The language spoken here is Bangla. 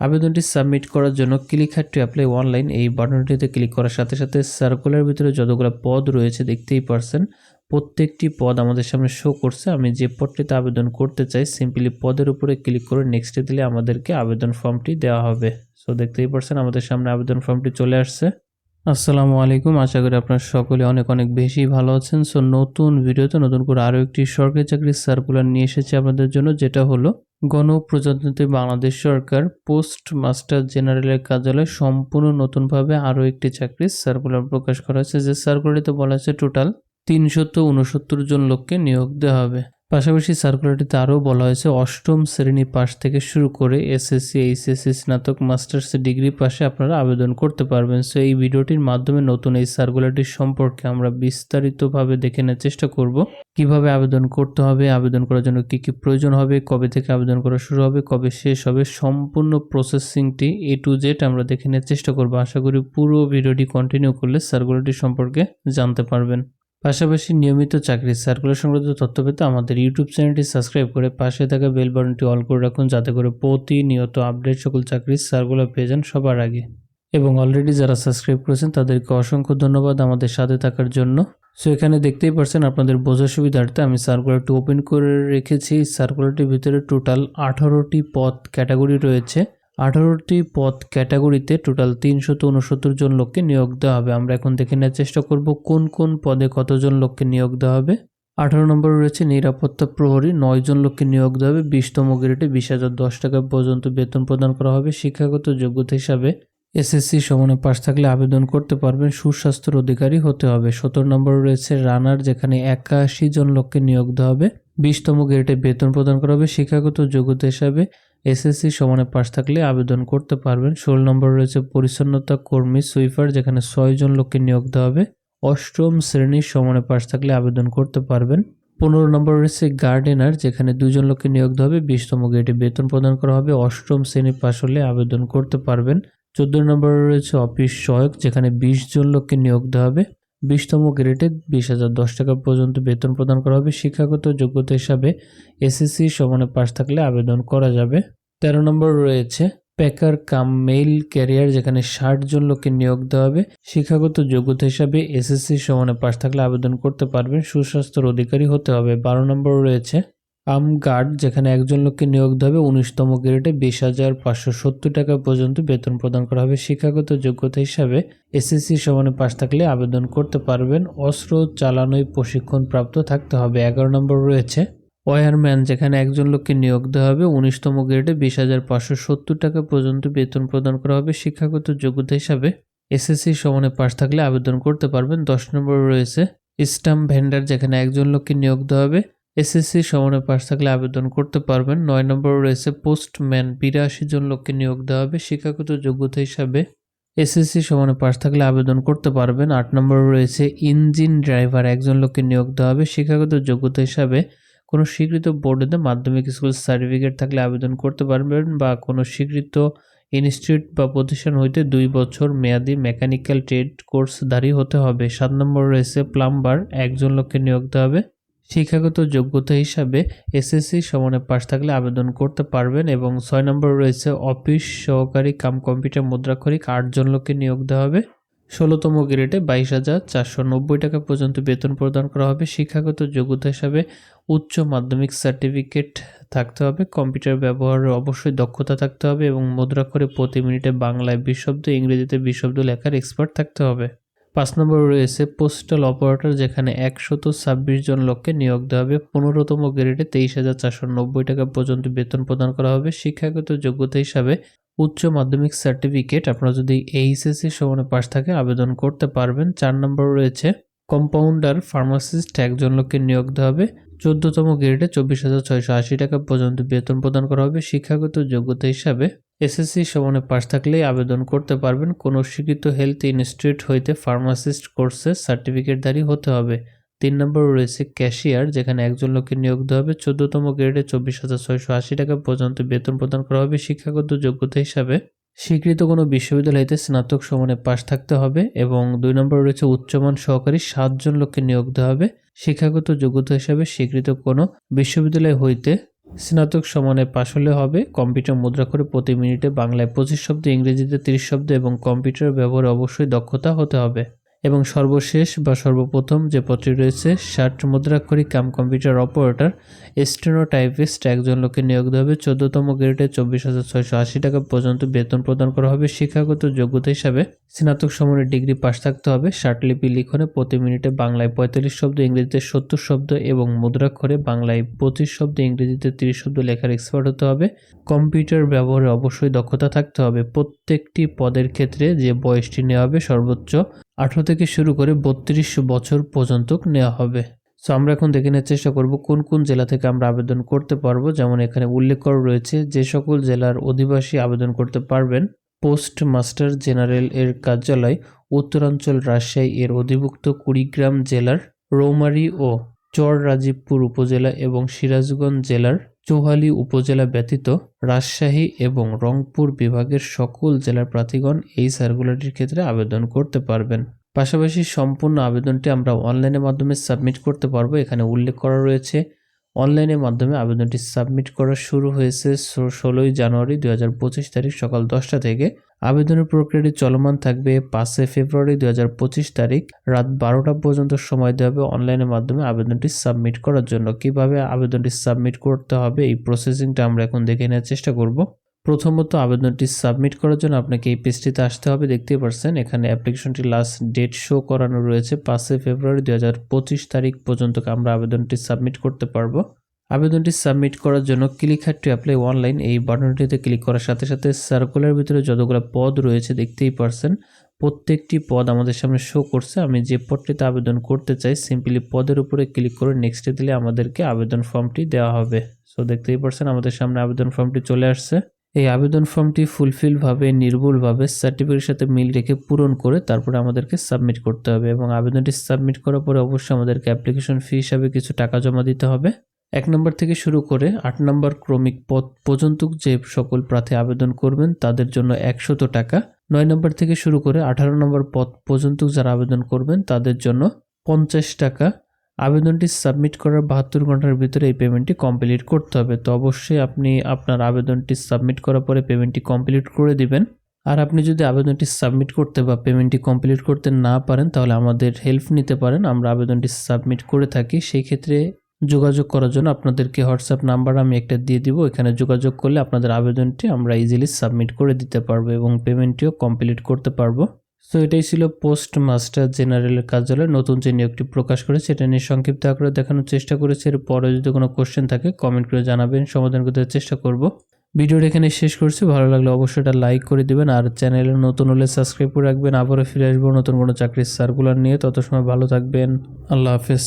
আবেদনটি সাবমিট করার জন্য click had to apply online এই বাটনটিতে ক্লিক করার সাথে সাথে সার্কুলার ভিতরে যতগুলো পদ রয়েছে, দেখতেই পারছেন, প্রত্যেকটি পদ আমাদের সামনে শো করছে। আমি যে পদটিতে আবেদন করতে চাই সিম্পলি পদের উপরে ক্লিক করে নেক্সটে দিলে আমাদেরকে আবেদন ফর্মটি দেওয়া হবে। সো দেখতেই পারছেন, আমাদের সামনে আবেদন ফর্মটি চলে আসছে। আসসালামু আলাইকুম। আশা করি আপনারা সকলে অনেক অনেক বেশি ভালো আছেন। সো নতুন ভিডিওতে নতুন করে আরও একটি সরকারি চাকরির সার্কুলার নিয়ে এসেছি আপনাদের জন্য, যেটা হলো গণপ্রজাতন্ত্রী বাংলাদেশ সরকার পোস্ট মাস্টার জেনারেলের কার্যালয়ে সম্পূর্ণ নতুনভাবে আরও একটি চাকরির সার্কুলার প্রকাশ করা হয়েছে। যে সার্কুলারটিতে বলা হয়েছে টোটাল তিনশত উনসত্তর জন লোককে নিয়োগ দেওয়া হবে। পাশাপাশি সার্কুলারটিতে আরও বলা হয়েছে, অষ্টম শ্রেণি পাশ থেকে শুরু করে এসএসসি এইচএসসি স্নাতক মাস্টার্স ডিগ্রি পাশে আপনারা আবেদন করতে পারবেন। সো এই ভিডিওটির মাধ্যমে নতুন এই সার্কুলারটির সম্পর্কে আমরা বিস্তারিতভাবে দেখে নেওয়ার চেষ্টা করব। কীভাবে আবেদন করতে হবে, আবেদন করার জন্য কি কি প্রয়োজন হবে, কবে থেকে আবেদন করা শুরু হবে, কবে শেষ হবে, সম্পূর্ণ প্রসেসিংটি এ টু জেড আমরা দেখে নেওয়ার চেষ্টা করব। আশা করি পুরো ভিডিওটি কন্টিনিউ করলে সার্কুলারটি সম্পর্কে জানতে পারবেন। পাশাপাশি নিয়মিত চাকরির সার্কুলার সংক্রান্ত তথ্য পেতে আমাদের ইউটিউব চ্যানেলটি সাবস্ক্রাইব করে পাশে থাকা বেল বাটনটি অল করে রাখুন, যাতে করে প্রতিনিয়ত আপডেট সকল চাকরির সার্কুলার পেয়ে যান সবার আগে। এবং অলরেডি যারা সাবস্ক্রাইব করেছেন, তাদেরকে অসংখ্য ধন্যবাদ আমাদের সাথে থাকার জন্য। সো এখানে দেখতেই পারছেন আপনাদের বোঝার সুবিধার্থে আমি সার্কুলারটি ওপেন করে রেখেছি। সার্কুলারটির ভিতরে টোটাল আঠারোটি পদ ক্যাটাগরি রয়েছে। আঠারোটি পদ ক্যাটাগরিতে টোটাল তিনশত উনসত্তর জন লোককে নিয়োগ দেওয়া হবে। আমরা এখন দেখে নেওয়ার চেষ্টা করব কোন কোন পদে কতজন লোককে নিয়োগ দেওয়া হবে। আঠারো নম্বর রয়েছে নিরাপত্তা প্রহরী, নয় জন লোককে নিয়োগ দেওয়া হবে। বিশতম গ্রেডে বিশ হাজার দশ টাকা পর্যন্ত বেতন প্রদান করা হবে। শিক্ষাগত যোগ্যতা হিসাবে এসএসসি সমানে পাশ থাকলে আবেদন করতে পারবেন। সুস্বাস্থ্যের অধিকারী হতে হবে। সতেরো নম্বর রয়েছে রানার, যেখানে একাশি জন লোককে নিয়োগ দেওয়া হবে। বিশতম গ্রেডে বেতন প্রদান করা হবে। শিক্ষাগত যোগ্যতা হিসাবে এসএসসি সমানে পাশ থাকলে আবেদন করতে পারবেন। ষোলো নম্বর রয়েছে পরিচ্ছন্নতা কর্মী সুইপার যেখানে ছয় জন লোককে নিয়োগ দেওয়া হবে। অষ্টম শ্রেণির সমানে পাশ থাকলে আবেদন করতে পারবেন। পনেরো নম্বর রয়েছে গার্ডেনার, যেখানে দুজন লোককে নিয়োগ দেওয়া হবে। বিশতম গ্রেডে বেতন প্রদান করা হবে। অষ্টম শ্রেণি পাশ হলে আবেদন করতে পারবেন। চোদ্দ নম্বরে রয়েছে অফিস সহায়ক, যেখানে বিশ জন লোককে নিয়োগ দেওয়া হবে। বিশতম গ্রেডে বিশ হাজার দশ টাকা পর্যন্ত বেতন প্রদান করা হবে। শিক্ষাগত যোগ্যতা হিসাবে এসএসসি সমানে পাশ থাকলে আবেদন করা যাবে। তেরো নম্বর রয়েছে প্যাকার কাম মেইল ক্যারিয়ার যেখানে ষাট জন লোককে নিয়োগ দেওয়া হবে। শিক্ষাগত যোগ্যতা হিসাবে এসএসসি সমানে পাশ থাকলে আবেদন করতে পারবেন। সুস্বাস্থ্যের অধিকারী হতে হবে। বারো নম্বর রয়েছে আম গার্ড, যেখানে একজন লোককে নিয়োগ হবে, উনিশতম গ্রেডে বিশ হাজার পাঁচশো সত্তর টাকা পর্যন্ত বেতন প্রদান করা হবে। শিক্ষাগত যোগ্যতা হিসাবে এসএসসি সমানে পাশ থাকলে আবেদন করতে পারবেন। অস্ত্র চালানোয় প্রশিক্ষণ প্রাপ্ত থাকতে হবে। এগারো নম্বর রয়েছে, ওয়ারম্যান, যেখানে একজন লোককে নিয়োগ দেওয়া হবে, উনিশতম গ্রেডে বিশ হাজার পাঁচশো সত্তর টাকা পর্যন্ত বেতন প্রদান করা হবে। শিক্ষাগত যোগ্যতা হিসাবে এসএসসি সমানে পাশ থাকলে আবেদন করতে পারবেন। দশ নম্বর রয়েছে, স্টাম্প ভেন্ডার, যেখানে একজন লোককে নিয়োগ দেওয়া হবে এসএসসি সমানে পাশ থাকলে আবেদন করতে পারবেন। নয় নম্বর রয়েছে পোস্টম্যান। বিরাশি জন লোককে নিয়োগ দেওয়া হবে। শিক্ষাগত যোগ্যতা হিসাবে এসএসসি সমানে পাশ থাকলে আবেদন করতে পারবেন। আট নম্বর রয়েছে ইঞ্জিন ড্রাইভার। একজন লোককে নিয়োগ দেওয়া হবে। শিক্ষাগত যোগ্যতা হিসাবে কোনো স্বীকৃত বোর্ডেতে মাধ্যমিক স্কুল সার্টিফিকেট থাকলে আবেদন করতে পারবেন বা কোনো স্বীকৃত ইনস্টিটিউট বা প্রতিষ্ঠান হইতে দুই বছর মেয়াদি মেকানিক্যাল ট্রেড কোর্সধারী হতে হবে। সাত নম্বর রয়েছে প্লাম্বার। একজন লোককে নিয়োগ দেওয়া হবে। শিক্ষাগত যোগ্যতা হিসাবে এসএসসি সমানে পাশ থাকলে আবেদন করতে পারবেন এবং ছয় নম্বর রয়েছে অফিস সহকারী কাম কম্পিউটার মুদ্রাক্ষরিক আটজন লোককে নিয়োগ দেওয়া হবে। ষোলোতম গ্রেডে বাইশ হাজার চারশো নব্বই টাকা পর্যন্ত বেতন প্রদান করা হবে। শিক্ষাগত যোগ্যতা হিসাবে উচ্চ মাধ্যমিক সার্টিফিকেট থাকতে হবে। কম্পিউটার ব্যবহারের অবশ্যই দক্ষতা থাকতে হবে এবং মুদ্রাক্ষরে প্রতি মিনিটে বাংলায় বিশ শব্দ, ইংরেজিতে বিশ শব্দ লেখার এক্সপার্ট থাকতে হবে। পাঁচ নম্বর রয়েছে পোস্টাল অপারেটর যেখানে একশত ছাব্বিশ জন লোককে নিয়োগ দেওয়া হবে। পনেরোতম গ্রেডে তেইশ হাজার চারশো নব্বই টাকা পর্যন্ত বেতন প্রদান করা হবে। শিক্ষাগত যোগ্যতা হিসাবে উচ্চ মাধ্যমিক সার্টিফিকেট আপনারা যদি এইচএসসি সমানে পাশ থাকে, আবেদন করতে পারবেন। চার নম্বর রয়েছে কম্পাউন্ডার ফার্মাসিস্ট একজন লোককে নিয়োগ দেওয়া হবে। চোদ্দতম গ্রেডে চব্বিশ হাজার ছয়শো আশি টাকা পর্যন্ত বেতন প্রদান করা হবে। শিক্ষাগত যোগ্যতা হিসাবে এসএসসি সমানে পাশ থাকলেই আবেদন করতে পারবেন। কোনো স্বীকৃত হেলথ ইনস্টিটিউট হইতে ফার্মাসিস্ট কোর্সে সার্টিফিকেটধারী হতে হবে। তিন নম্বর রয়েছে ক্যাশিয়ার যেখানে একজন লোককে নিয়োগ দেওয়া হবে। চোদ্দতম গ্রেডে চব্বিশ হাজার ছয়শো আশি টাকা পর্যন্ত বেতন প্রদান করা হবে শিক্ষাগত যোগ্যতা হিসাবে। স্বীকৃত কোনো বিশ্ববিদ্যালয়তে স্নাতক সমানে পাশ থাকতে হবে এবং দুই নম্বর রয়েছে উচ্চমান সহকারী, সাতজন লোককে নিয়োগ দেওয়া হবে। শিক্ষাগত যোগ্যতা হিসাবে স্বীকৃত কোনো বিশ্ববিদ্যালয় হইতে স্নাতক সমানে পাশ হলে হবে। কম্পিউটার মুদ্রা করে প্রতি মিনিটে বাংলায় পঁচিশ শব্দ, ইংরেজিতে তিরিশ শব্দ এবং কম্পিউটার ব্যবহারে অবশ্যই দক্ষতা হতে হবে। এবং সর্বশেষ বা সর্বপ্রথম যে পদটি রয়েছে, ষাট মুদ্রাক্ষরিক কাম কম্পিউটার অপারেটর, স্টেনোটাইপিস্ট একজন লোকে নিয়োগ দেওয়া হবে। চোদ্দতম গ্রেডে চব্বিশ হাজার ছয়শো আশি টাকা পর্যন্ত বেতন প্রদান করা হবে। শিক্ষাগত যোগ্যতা হিসাবে স্নাতক সমনের ডিগ্রি পাশ থাকতে হবে। ষাটলিপি লিখনে প্রতি মিনিটে বাংলায় পঁয়তাল্লিশ শব্দ, ইংরেজিতে সত্তর শব্দ এবং মুদ্রাক্ষরে বাংলায় পঁচিশ শব্দ, ইংরেজিতে তিরিশ শব্দ লেখার এক্সপার্ট হতে হবে। কম্পিউটার ব্যবহারে অবশ্যই দক্ষতা থাকতে হবে। প্রত্যেকটি পদের ক্ষেত্রে যে বয়সটি নেওয়া হবে সর্বোচ্চ আঠারো থেকে শুরু করে বত্রিশ বছর পর্যন্ত নেওয়া হবে। সো আমরা এখন দেখে নেওয়ার চেষ্টা করব কোন কোন জেলা থেকে আমরা আবেদন করতে পারব। যেমন এখানে উল্লেখ করা রয়েছে যে সকল জেলার অধিবাসী আবেদন করতে পারবেন। পোস্ট মাস্টার জেনারেল এর কার্যালয় উত্তরাঞ্চল রাজশাহী এর অধিভুক্ত কুড়িগ্রাম জেলার রৌমারী ও চর রাজীবপুর উপজেলা এবং সিরাজগঞ্জ জেলার চৌহালি উপজেলা ব্যতীত রাজশাহী এবং রংপুর বিভাগের সকল জেলার প্রার্থীগণ এই সার্কুলারটির ক্ষেত্রে আবেদন করতে পারবেন। পাশাপাশি সম্পূর্ণ আবেদনটি আমরা অনলাইনের মাধ্যমে সাবমিট করতে পারব। এখানে উল্লেখ করা রয়েছে, অনলাইনের মাধ্যমে আবেদনটি সাবমিট করা শুরু হয়েছে ষোলোই জানুয়ারি দু হাজার পঁচিশ তারিখ সকাল দশটা থেকে। আবেদনের প্রক্রিয়াটি চলমান থাকবে পাঁচই ফেব্রুয়ারি দুই হাজার পঁচিশ তারিখ রাত বারোটা পর্যন্ত সময় দেওয়া হবে অনলাইনের মাধ্যমে আবেদনটি সাবমিট করার জন্য। কীভাবে আবেদনটি সাবমিট করতে হবে? এই প্রসেসিংটা আমরা এখন দেখে নেওয়ার চেষ্টা করব। প্রথমত, আবেদনটি সাবমিট করার জন্য আপনাকে এই পেজটিতে আসতে হবে। দেখতেই পারছেন, এখানে অ্যাপ্লিকেশনটি লাস্ট ডেট শো করানো রয়েছে। পাঁচই ফেব্রুয়ারি দুই হাজার পঁচিশ তারিখ পর্যন্ত আমরা আবেদনটি সাবমিট করতে পারব। আবেদনটি সাবমিট করার জন্য click had to apply online এই বাটনটিতে ক্লিক করার সাথে সাথে সার্কুলার ভিতরে যতগুলো পদ রয়েছে, দেখতেই পারছেন, প্রত্যেকটি পদ আমাদের সামনে শো করছে। আমি যে পদটিতে আবেদন করতে চাই সিম্পলি পদের উপরে ক্লিক করে নেক্সটে দিলে আমাদেরকে আবেদন ফর্মটি দেওয়া হবে। সো দেখতেই পারছেন, আমাদের সামনে আবেদন ফর্মটি চলে আসছে। এই আবেদন ফর্মটি ফুলফিলভাবে নির্ভুলভাবে সার্টিফিকেটের সাথে মিল রেখে পূরণ করে তারপরে আমাদেরকে সাবমিট করতে হবে এবং আবেদনটি সাবমিট করার পরে অবশ্যই আমাদেরকে অ্যাপ্লিকেশন ফি হিসাবে কিছু টাকা জমা দিতে হবে। এক নম্বর থেকে শুরু করে আট নম্বর ক্রমিক পদ পর্যন্ত যে সকল প্রার্থী আবেদন করবেন, তাদের জন্য একশত টাকা। নয় নম্বর থেকে শুরু করে আঠারো নম্বর পদ পর্যন্ত যারা আবেদন করবেন, তাদের জন্য পঞ্চাশ টাকা। আবেদনটি সাবমিট করার বাহাত্তর ঘণ্টার ভিতরে এই পেমেন্টটি কমপ্লিট করতে হবে। তো অবশ্যই আপনি আপনার আবেদনটি সাবমিট করার পরে পেমেন্টটি কমপ্লিট করে দিবেন। আর আপনি যদি আবেদনটি সাবমিট করতে বা পেমেন্টটি কমপ্লিট করতে না পারেন, তাহলে আমাদের হেল্প নিতে পারেন। আমরা আবেদনটি সাবমিট করে থাকি। সেই ক্ষেত্রে যোগাযোগ করার জন্য আপনাদেরকে হোয়াটসঅ্যাপ নাম্বার আমি একটা দিয়ে দিব। এখানে যোগাযোগ করলে আপনাদের আবেদনটি আমরা ইজিলি সাবমিট করে দিতে পারব এবং পেমেন্টটিও কমপ্লিট করতে পারব। সো এটাই ছিল পোস্ট মাস্টার জেনারেলের কার্যালয়। নতুন যে নিয়োগটি প্রকাশ করেছে এটা নিয়ে সংক্ষিপ্ত আকারে দেখানোর চেষ্টা করেছে। এর পরে যদি কোনো কোশ্চেন থাকে কমেন্ট করে জানাবেন। সমাধান করতে চেষ্টা করব। ভিডিওটা এখানে শেষ করছি। ভালো লাগলে অবশ্যই এটা লাইক করে দিবেন। আর চ্যানেলে নতুন হলে সাবস্ক্রাইব করে রাখবেন। আবারও ফিরে আসব নতুন কোনো চাকরির সার্কুলার নিয়ে। তত সময় ভালো থাকবেন। আল্লাহ হাফেজ।